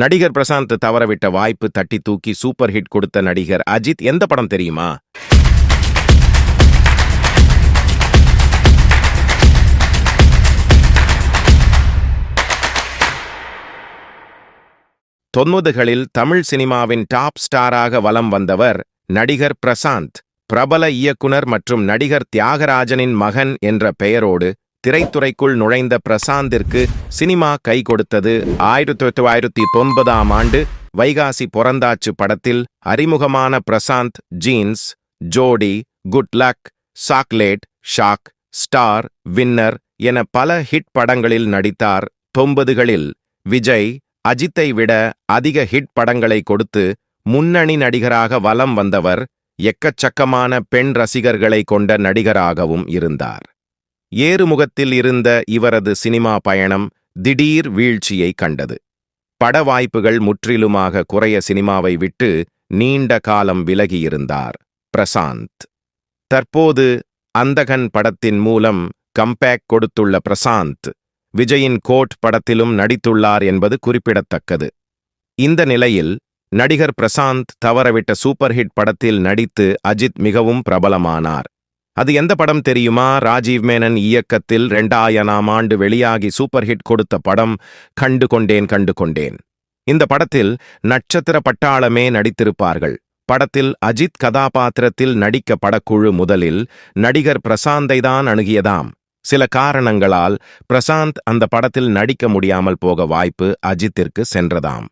நடிகர் பிரசாந்த் தவறவிட்ட வாய்ப்பு தட்டி தூக்கி சூப்பர் ஹிட் கொடுத்த நடிகர் அஜித் எந்த படம் தெரியுமா? தொன்னூதுகளில் தமிழ் சினிமாவின் டாப் ஸ்டாராக வலம் வந்தவர் நடிகர் பிரசாந்த் பிரபல இயக்குனர் மற்றும் நடிகர் தியாகராஜனின் மகன் என்ற பெயரோடு திரைத்துறைக்குள் நுழைந்த பிரசாந்திற்கு சினிமா கை கொடுத்தது. ஆயிரத்தி தொள்ளாயிரத்தி தொன்பதாம் ஆண்டு வைகாசி பொறந்தாச்சு படத்தில் அறிமுகமான Prashanth jeans Jodi good luck chocolate shock star winner என பல ஹிட் படங்களில் நடித்தார். தொம்பதுகளில் விஜய் அஜித்தை விட அதிக ஹிட் படங்களை கொடுத்து முன்னணி நடிகராக வலம் வந்தவர் எக்கச்சக்கமான பெண் ரசிகர்களை கொண்ட நடிகராகவும் இருந்தார். ஏறுமுகத்தில் இருந்த இவரது சினிமா பயணம் திடீர் வீழ்ச்சியை கண்டது. பட வாய்ப்புகள் முற்றிலுமாக குறைய சினிமாவை விட்டு நீண்ட காலம் விலகியிருந்தார் பிரசாந்த். தற்போது அந்தகன் படத்தின் மூலம் கம்பேக் கொடுத்துள்ள பிரசாந்த் விஜயின் கோட் படத்திலும் நடித்துள்ளார் என்பது குறிப்பிடத்தக்கது. இந்த நிலையில் நடிகர் பிரசாந்த் தவறவிட்ட சூப்பர் ஹிட் படத்தில் நடித்து அஜித் மிகவும் பிரபலமானார். அது எந்த படம் தெரியுமா? ராஜீவ் மேனன் இயக்கத்தில் ரெண்டாயிரம் ஆண்டு வெளியாகி சூப்பர் ஹிட் கொடுத்த படம் கண்டு கொண்டேன் கண்டு கொண்டேன். இந்த படத்தில் நட்சத்திர பட்டாளமே நடித்திருப்பார்கள். படத்தில் அஜித் கதாபாத்திரத்தில் நடிக்க படக்குழு முதலில் நடிகர் பிரசாந்தை தான் அணுகியதாம். சில காரணங்களால் பிரசாந்த் அந்த படத்தில் நடிக்க முடியாமல் போக வாய்ப்பு அஜித்திற்கு சென்றதாம்.